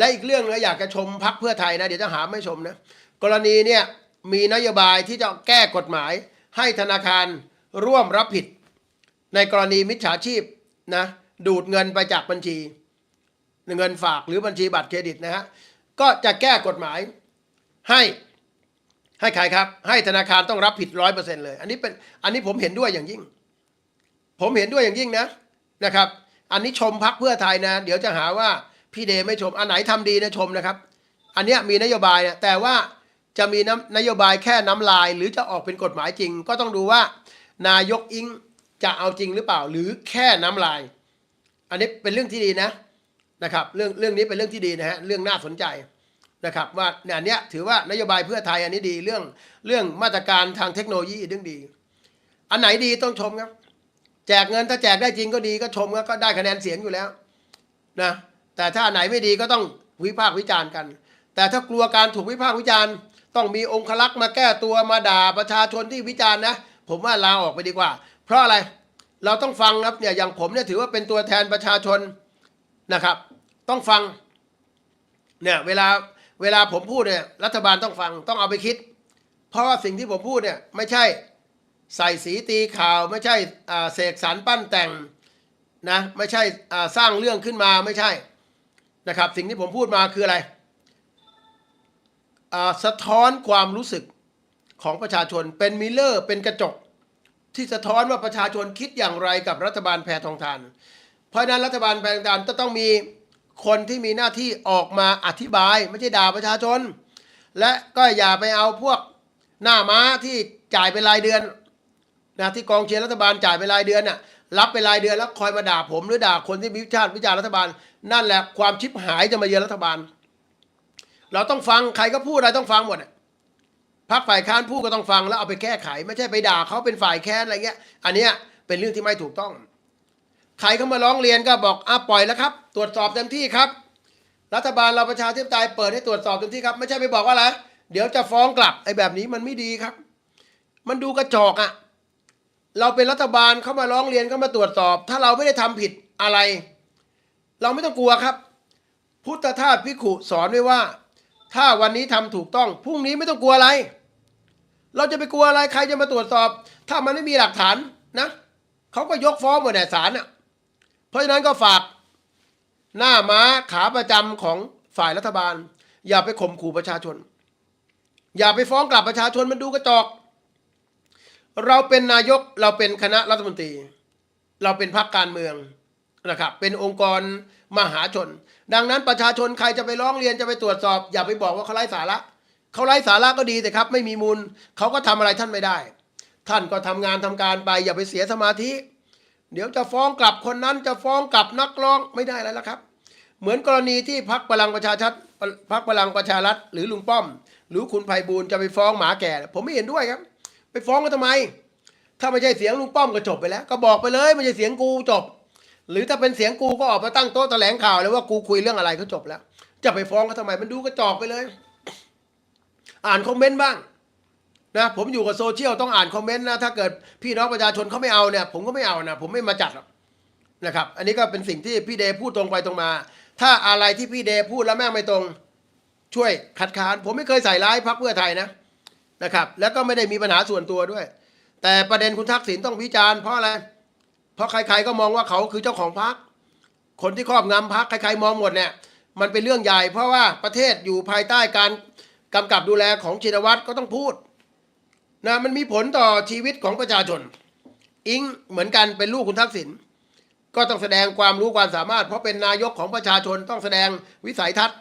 และอีกเรื่องนะอยากจะชมพักเพื่อไทยนะ เดี๋ยวจะหาไม่ชมนะ กรณีเนี่ยมีนโยบายที่จะแก้กฎหมาย ให้ธนาคารร่วมรับผิด ในกรณีมิจฉาชีพนะดูดเงินไปจากบัญชี เงินฝากหรือบัญชีบัตรเครดิตนะฮะก็จะแก้กฎหมายให้ให้ใครครับ ให้ธนาคารต้องรับผิดร้อยเปอร์เซ็นต์เลย อันนี้เป็นอันนี้ผมเห็นด้วยอย่างยิ่ง ผมเห็นด้วยอย่างยิ่งนะนะครับ อันนี้ชมพักเพื่อไทยนะ เดี๋ยวจะหาว่า พี่เดไม่ชม อันไหนทำดีนะชมนะครับ อันเนี้ยมีนโยบายเนี่ยแต่ว่าจะมีน้ำนโยบายแค่น้ำลาย หรือจะออกเป็นกฎหมายจริง ก็ต้องดูว่า นายกอิงจะเอาจริงหรือเปล่า หรือแค่น้ำลาย อันนี้เป็นเรื่องที่ดีนะนะครับ เรื่องเรื่องนี้เป็นเรื่องที่ดีนะฮะเรื่องน่าสนใจนะครับ ว่าเนี่ยอันเนี้ยถือว่านโยบายเพื่อไทยอันนี้ดีเรื่องเรื่องมาตรการทางเทคโนโลยีเรื่องดี อันไหนดีต้องชมครับ แจกเงินถ้าแจกได้จริงก็ดีก็ชมก็ได้คะแนนเสียงอยู่แล้ว นะ แต่ถ้าไหนไม่ดีก็ต้องวิพากษ์วิจารณ์กัน แต่ถ้ากลัวการถูกวิพากษ์วิจารณ์ ต้องมีองคลักษ์มาแก้ตัวมาด่าประชาชนที่วิจารณ์นะ ผมว่าลาออกไปดีกว่า เพราะอะไรเราต้องฟังครับเนี่ยอย่างผมเนี่ยถือว่าเป็นตัวแทนประชาชนนะครับ ต้องฟังเนี่ยเวลาเวลาผมพูดเนี่ยรัฐบาลต้องฟังต้องเอาไปคิด เพราะว่าสิ่งที่ผมพูดเนี่ยไม่ใช่ใส่สีตีข่าว ไม่ใช่เสกสรรปั้นแต่งนะไม่ใช่สร้างเรื่องขึ้นมาไม่ใช่ นะครับ สิ่งที่ผมพูดมาคืออะไรสะท้อนความรู้สึกของประชาชนเป็นมิลเลอร์เป็นกระจก ที่สะท้อนว่าประชาชนคิดอย่างไรกับรัฐบาลแพทองทาน เพราะนั้นรัฐบาลแพทองทานจะต้องมีคนที่มีหน้าที่ออกมาอธิบาย ไม่ใช่ด่าประชาชน และก็อย่าไปเอาพวกหน้าม้าที่จ่ายเป็นรายเดือนนะที่กองเชียร์รัฐบาลจ่ายไปรายเดือนน่ะ รับไปรายเดือนแล้วคอยมาด่าผมหรือด่าคนที่วิจารณ์วิจารณ์รัฐบาล นั่นแหละความชิบหายจะมาเยือนรัฐบาล เราต้องฟังใครก็พูดอะไรต้องฟังหมดพักฝ่ายค้านพูดก็ต้องฟังแล้วเอาไปแก้ไข ไม่ใช่ไปด่าเขาเป็นฝ่ายแค้นอะไรเงี้ย อันเนี้ยเป็นเรื่องที่ไม่ถูกต้อง ใครเข้ามาร้องเรียนก็บอกอะปล่อยแล้วครับ ตรวจสอบเต็มที่ครับ รัฐบาลเราประชาธิปไตยเปิดให้ตรวจสอบเต็มที่ครับ ไม่ใช่ไปบอกว่าอะไรเดี๋ยวจะฟ้องกลับไอ้แบบนี้มันไม่ดีครับ มันดูกระจอกอะ เราเป็นรัฐบาลเข้ามาร้องเรียนเข้ามาตรวจสอบ ถ้าเราไม่ได้ทำผิดอะไร เราไม่ต้องกลัวครับ พุทธทาสพิขุสอนไว้ว่า ถ้าวันนี้ทำถูกต้องพรุ่งนี้ไม่ต้องกลัวอะไร เราจะไปกลัวอะไรใครจะมาตรวจสอบ ถ้ามันไม่มีหลักฐานนะเขาก็ยกฟ้องหมดแหละศาลอะ เพราะฉะนั้นก็ฝากหน้าม้าขาประจำของฝ่ายรัฐบาล อย่าไปข่มขู่ประชาชน อย่าไปฟ้องกลับประชาชนมันดูกระจอก เราเป็นนายกเราเป็นคณะรัฐมนตรี เราเป็นพรรคการเมืองนะครับเป็นองค์กรมหาชน ดังนั้นประชาชนใครจะไปร้องเรียนจะไปตรวจสอบ อย่าไปบอกว่าเขาไร้สาระเขาไร้สาระก็ดีแต่ครับ ไม่มีมูลเขาก็ทำอะไรท่านไม่ได้ ท่านก็ทำงานทำการไป อย่าไปเสียสมาธิ เดี๋ยวจะฟ้องกลับคนนั้นจะฟ้องกลับนักร้องไม่ได้แล้วละครับ เหมือนกรณีที่พักพลังประชาชัดพักพลังประชารัฐหรือลุงป้อม หรือคุณไพบูลจะไปฟ้องหมาแก่ ผมไม่เห็นด้วยครับ ไปฟ้องกันทำไม ถ้าไม่ใช่เสียงลุงป้อมก็จบไปแล้ว ก็บอกไปเลยไม่ใช่เสียงกูจบ หรือถ้าเป็นเสียงกูก็ออกมาตั้งโต๊ะแถลงข่าวเลยว่ากูคุยเรื่องอะไรก็จบแล้ว จะไปฟ้องเขาทำไมมันดูกระจอกไปเลย อ่านคอมเมนต์บ้างนะผมอยู่กับโซเชียลต้องอ่านคอมเมนต์นะถ้าเกิดพี่น้องประชาชนเขาไม่เอาเนี่ย ผมก็ไม่เอานะผมไม่มาจัดนะครับ อันนี้ก็เป็นสิ่งที่พี่เดย์พูดตรงไปตรงมา ถ้าอะไรที่พี่เดย์พูดแล้วแม่งไม่ตรง ช่วยคัดค้าน ผมไม่เคยใส่ร้ายพรรคเพื่อไทยนะ นะครับ แล้วก็ไม่ได้มีปัญหาส่วนตัวด้วย แต่ประเด็นคุณทักษิณต้องวิจารณ์เพราะอะไร เพราะใครๆก็มองว่าเขาคือเจ้าของพรรคคนที่ครอบงำพรรคใครๆมองหมดเนี่ย มันเป็นเรื่องใหญ่ เพราะว่าประเทศอยู่ภายใต้การกำกับดูแลของชินวัตรก็ต้องพูดนะมันมีผลต่อชีวิตของประชาชน อิงเหมือนกันเป็นลูกคุณทักษิณก็ต้องแสดงความรู้ความสามารถ เพราะเป็นนายกของประชาชนต้องแสดงวิสัยทัศน์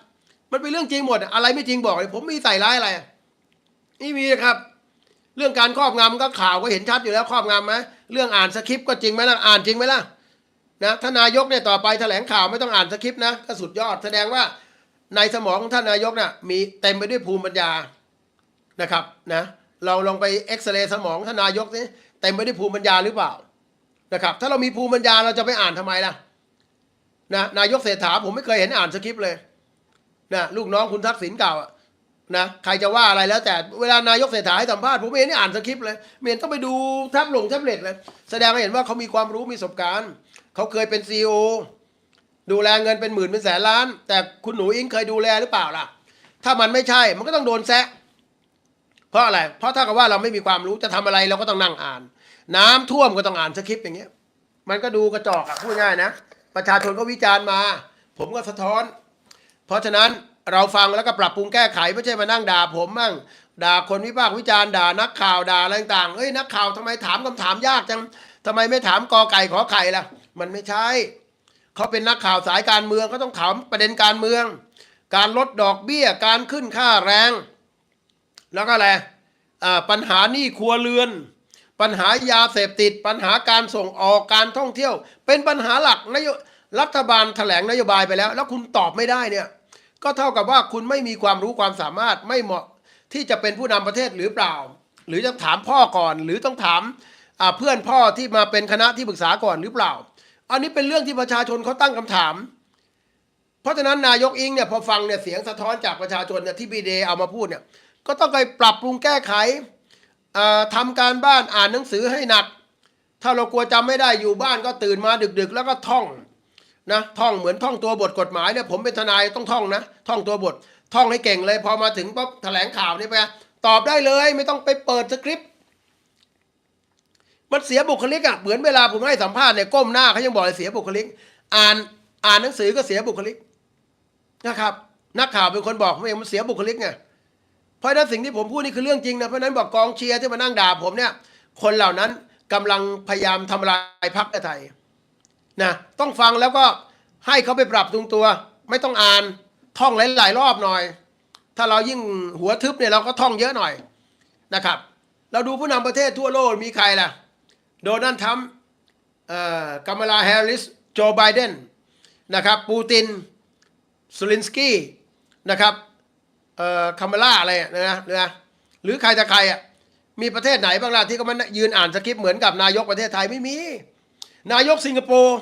มันเป็นเรื่องจริงหมด อะไรไม่จริงบอกเลยผมมีใส่ร้ายอะไร นี่มีครับ เรื่องการครอบงำก็ข่าวก็เห็นชัดอยู่แล้วครอบงำไหมเรื่องอ่านสคริปต์ก็จริงไหมล่ะอ่านจริงไหมล่ะนะถ้านนายกเนี่ยต่อไปแถลงข่าวไม่ต้องอ่านสคริปต์นะก็สุดยอดแสดงว่าในสมองของท่านนายกน่ะมีเต็มไปด้วยภูมิปัญญานะครับนะเราลองไปเอ็กซเรย์สมองท่านนายกนี่เต็มไปด้วยภูมิปัญญาหรือเปล่านะครับ ถ้าเรามีภูมิปัญญาเราจะไปอ่านทำไมล่ะนะนายกเศรษฐาผมไม่เคยเห็นอ่านสคริปต์เลยนะลูกน้องคุณทักษิณเก่าอะ นะใครจะว่าอะไรแล้วแต่เวลานายกเศรษฐาให้สัมภาษณ์ผมเห็นได้อ่านสคริปต์เลยไม่เห็นต้องไปดูแท็บลงแท็บเล็ตเลยแสดงให้เห็นว่าเขามีความรู้มีประสบการณ์เขาเคยเป็นซีอดูแลเงินเป็นหมื่นเป็นแสนล้าน แต่คุณหนูอิงเคยดูแลหรือเปล่าล่ะ ถ้ามันไม่ใช่มันก็ต้องโดนแซะเพราะอะไรเพราะถ้ากับว่าเราไม่มีความรู้จะทำอะไรเราก็ต้องนั่งอ่าน น้ำท่วมก็ต้องอ่านสคริปต์อย่างเงี้ย มันก็ดูกระจอกอะพูดง่ายนะประชาชนก็วิจารณ์มา ผมก็สะท้อน เพราะฉะนั้น เราฟังแล้วก็ปรับปรุงแก้ไขไม่ใช่มานั่งด่าผมมั่งด่าคนวิพากษ์วิจารณ์ด่านักข่าวด่าอะไรต่างๆเฮ้ยนักข่าวทำไมถามคำถามยากจังทำไมไม่ถามกอไก่ขอไข่ล่ะ มันไม่ใช่เขาเป็นนักข่าวสายการเมืองก็ต้องถามประเด็นการเมือง การลดดอกเบี้ยการขึ้นค่าแรง แล้วก็อะไรอ่าปัญหาหนี้ครัวเรือน ปัญหายาเสพติด ปัญหาการส่งออกการท่องเที่ยว เป็นปัญหาหลักนโยรัฐบาลแถลงนโยบายไปแล้ว แล้วคุณตอบไม่ได้เนี่ย ก็เท่ากับว่าคุณไม่มีความรู้ความสามารถไม่เหมาะที่จะเป็นผู้นำประเทศหรือเปล่า หรือต้องถามพ่อก่อน หรือต้องถามเพื่อนพ่อที่มาเป็นคณะที่ปรึกษาก่อนหรือเปล่า อันนี้เป็นเรื่องที่ประชาชนเขาตั้งคำถาม เพราะฉะนั้นนายกอิงเนี่ยพอฟังเนี่ยเสียงสะท้อนจากประชาชนเนี่ยที่บีเดเอามาพูดเนี่ยก็ต้องไปปรับปรุงแก้ไขเอ่อทำการบ้านอ่านหนังสือให้หนัก ถ้าเรากลัวจำไม่ได้อยู่บ้านก็ตื่นมาดึกๆ แล้วก็ท่อง นะท่องเหมือนท่องตัวบทกฎหมายเนี่ยผมเป็นทนายต้องท่องนะ ท่องตัวบท ท่องให้เก่งเลย พอมาถึงปุ๊บแถลงข่าวนี่ไปตอบได้เลย ไม่ต้องไปเปิดสคริปต์มันเสียบุคลิกอะเหมือนเวลาผมให้สัมภาษณ์เนี่ยก้มหน้าเขายังบอกเลยเสียบุคลิก อ่านอ่านหนังสือก็เสียบุคลิกนะครับ นักข่าวเป็นคนบอกผมเองมันเสียบุคลิกไงเพราะนั้นสิ่งที่ผมพูดนี่คือเรื่องจริงนะเพราะนั้นบอกกองเชียร์ที่มานั่งด่าผมเนี่ย คนเหล่านั้นกำลังพยายามทำลายพรรคเพื่อไทย นะต้องฟังแล้วก็ให้เขาไปปรับปรุงตัว ไม่ต้องอ่านท่องหลายๆรอบหน่อย ถ้าเรายิ่งหัวทึบเนี่ยเราก็ท่องเยอะหน่อยนะครับ เราดูผู้นำประเทศทั่วโลกมีใครล่ะ โดนัลด์ทรัมป์กามลาแฮร์ริสโจไบเดนนะครับปูตินซูลินสกี้นะครับคามาลาอะไรนะนะหรือใครจะใครอะมีประเทศไหนบ้างล่ะที่เขามายืนอ่านสคริปต์เหมือนกับนายกประเทศไทยไม่มี นายกสิงคโปร์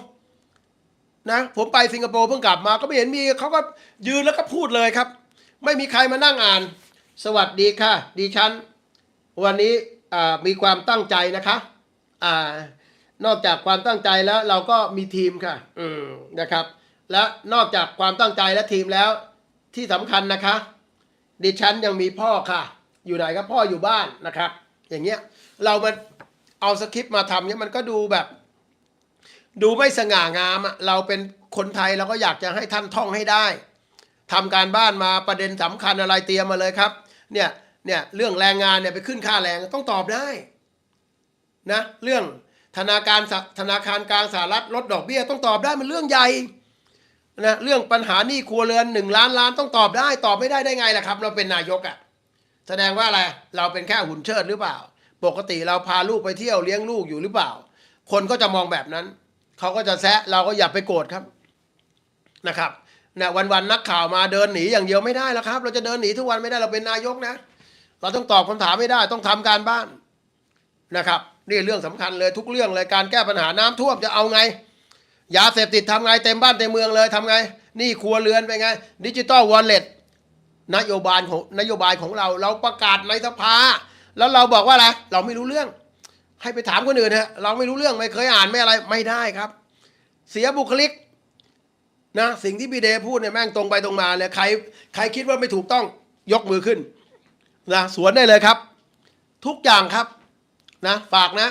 นะผมไปสิงคโปร์เพิ่งกลับมาก็ไม่เห็นมีเขาก็ยืนแล้วก็พูดเลยครับ ไม่มีใครมานั่งอ่าน สวัสดีค่ะดิฉัน วันนี้มีความตั้งใจนะคะอ่านอกจากความตั้งใจแล้วเราก็มีทีมค่ะ อืมนะครับ และนอกจากความตั้งใจและทีมแล้วที่สำคัญนะคะ ดิฉันยังมีพ่อค่ะ อยู่ไหนครับพ่ออยู่บ้านนะครับ อย่างเงี้ยเรามาเอาสคริปต์มาทำเนี่ยมันก็ดูแบบ ดูไม่สง่างามอะเราเป็นคนไทยเราก็อยากจะให้ท่านท่องให้ได้ทำการบ้านมาประเด็นสำคัญอะไรเตรียมมาเลยครับ เนี่ยเนี่ยเรื่องแรงงานเนี่ยไปขึ้นค่าแรงต้องตอบได้นะเรื่องธนาคารธนาคารกลางสหรัฐลดดอกเบี้ยต้องตอบได้มันเรื่องใหญ่นะเรื่องปัญหาหนี้ครัวเรือนหนึ่งล้านล้านต้องตอบได้ ตอบไม่ได้ได้ไงล่ะครับ เราเป็นนายกอะ่ะแสดงว่าอะไรเราเป็นแค่หุ่นเชิดหรือเปล่า ปกติเราพาลูกไปเที่ยวเลี้ยงลูกอยู่หรือเปล่า คนก็จะมองแบบนั้น เขาก็จะแซะเราก็อย่าไปโกรธครับนะครับเนี่ยวันนักข่าวมาเดินหนีอย่างเดียวไม่ได้แล้วครับ เราจะเดินหนีทุกวันไม่ได้เราเป็นนายกนะ เราต้องตอบคำถามไม่ได้ต้องทำการบ้านนะครับนี่เรื่องสำคัญเลยทุกเรื่องเลยการแก้ปัญหาน้ำท่วมจะเอาไง ยาเสพติดทำไงเต็มบ้านเต็มเมืองเลยทำไง นี่ครัวเรือนเป็นไงดิจิตอลวอลเล็ตนโยบายของนโยบายของเรา เราประกาศในสภา แล้วเราบอกว่าอะไรเราไม่รู้เรื่อง ให้ไปถามคนอื่นเถอะเราไม่รู้เรื่องไม่เคยอ่านไม่อะไรไม่ได้ครับ เสียบุคลิกนะสิ่งที่พี่เดพูดเนี่ยแม่งตรงไปตรงมาเลยใครใครคิดว่าไม่ถูกต้องยกมือขึ้นนะสวนได้เลยครับ ทุกอย่างครับนะฝากนะ